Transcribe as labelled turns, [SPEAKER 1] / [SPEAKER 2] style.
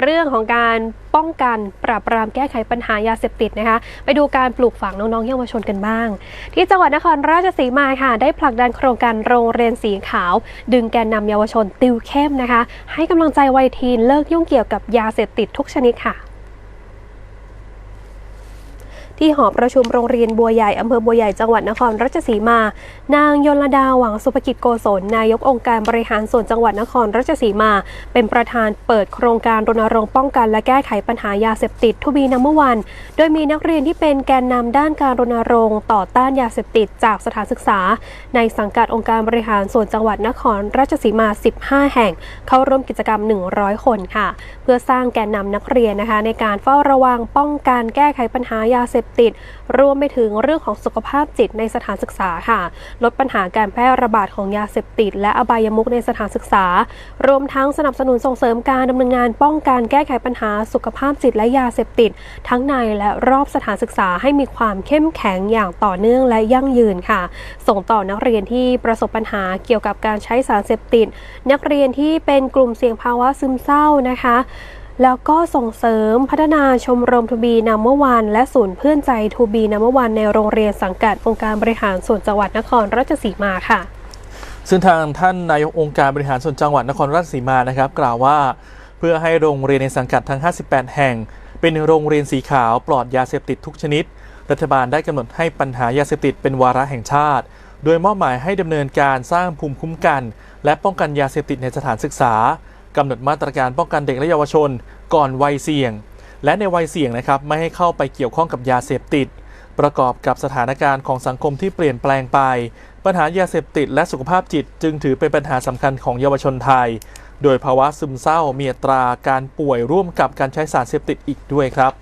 [SPEAKER 1] เรื่องของการป้องกันปราบปรามแก้ไขปัญหายาเสพติดนะคะ ไปดูการปลูกฝังน้องๆเยาวชนกันบ้าง ที่จังหวัดนครราชสีมาค่ะ ได้ผลักดันโครงการโรงเรียนสีขาว ดึงแกนนำเยาวชนติวเข้มนะคะ ให้กำลังใจวัยทีนเลิกยุ่งเกี่ยวกับยาเสพติดทุกชนิดค่ะ ที่หอประชุมโรงเรียนบัวใหญ่อำเภอบัวใหญ่จังหวัดนครราชสีมา นางยลดาหวังสุภกิจโกศลนายกองค์การบริหารส่วนจังหวัดนครราชสีมา เป็นประธานเปิดโครงการรณรงค์ป้องกัน และแก้ไขปัญหายาเสพติดทูบีนัมเบอร์วัน โดยมีนักเรียนที่เป็นแกนนำด้านการรณรงค์ต่อต้านยาเสพติดจากสถานศึกษา ในสังกัดองค์การบริหารส่วนจังหวัดนครราชสีมา 15 แห่ง เข้าร่วมกิจกรรม 100 คนค่ะ เพื่อสร้างแกนนำนักเรียนนะคะ ในการเฝ้าระวังป้องกันแก้ไขปัญหายาเสพติด รวมไปถึงเรื่องของสุขภาพจิตในสถานศึกษาค่ะ ลดปัญหาการแพร่ระบาดของยาเสพติด และอบายมุขในสถานศึกษา รวมทั้งสนับสนุนส่งเสริมการดำเนินงานป้องกันแก้ไขปัญหาสุขภาพจิตและยาเสพติด ทั้งในและรอบสถานศึกษาให้มีความเข้มแข็งอย่างต่อเนื่องและยั่งยืนค่ะ ส่งต่อนักเรียนที่ประสบปัญหาเกี่ยวกับการใช้สารเสพติด นักเรียนที่เป็นกลุ่มเสี่ยงภาวะซึมเศร้านะคะ แล้วก็ส่งเสริมพัฒนาชมรมทูบีนัมเมวันและศูนย์เพื่อนใจทูบีนัมเมวันในโรงเรียนสังกัดองค์การบริหารส่วนจังหวัดนครราชสีมาค่ะ
[SPEAKER 2] ซึ่งทางท่านนายกองค์การบริหารส่วนจังหวัดนครราชสีมานะครับ กล่าวว่าเพื่อให้โรงเรียนในสังกัดทั้ง 58 แห่ง เป็นโรงเรียนสีขาวปลอดยาเสพติดทุกชนิด รัฐบาลได้กำหนดให้ปัญหายาเสพติดเป็นวาระแห่งชาติ โดยมอบหมายให้ดำเนินการสร้างภูมิคุ้มกัน และป้องกันยาเสพติดในสถานศึกษา กำหนดมาตรการป้องกันเด็กและเยาวชน ก่อนวัยเสี่ยง และในวัยเสี่ยงนะครับไม่ให้เข้าไปเกี่ยวข้องกับยาเสพติด ประกอบกับสถานการณ์ของสังคมที่เปลี่ยนแปลงไป ปัญหายาเสพติดและสุขภาพจิต จึงถือเป็นปัญหาสำคัญของเยาวชนไทย โดยภาวะซึมเศร้ามีอัตราการป่วยร่วมกับการใช้สารเสพติดอีกด้วยครับ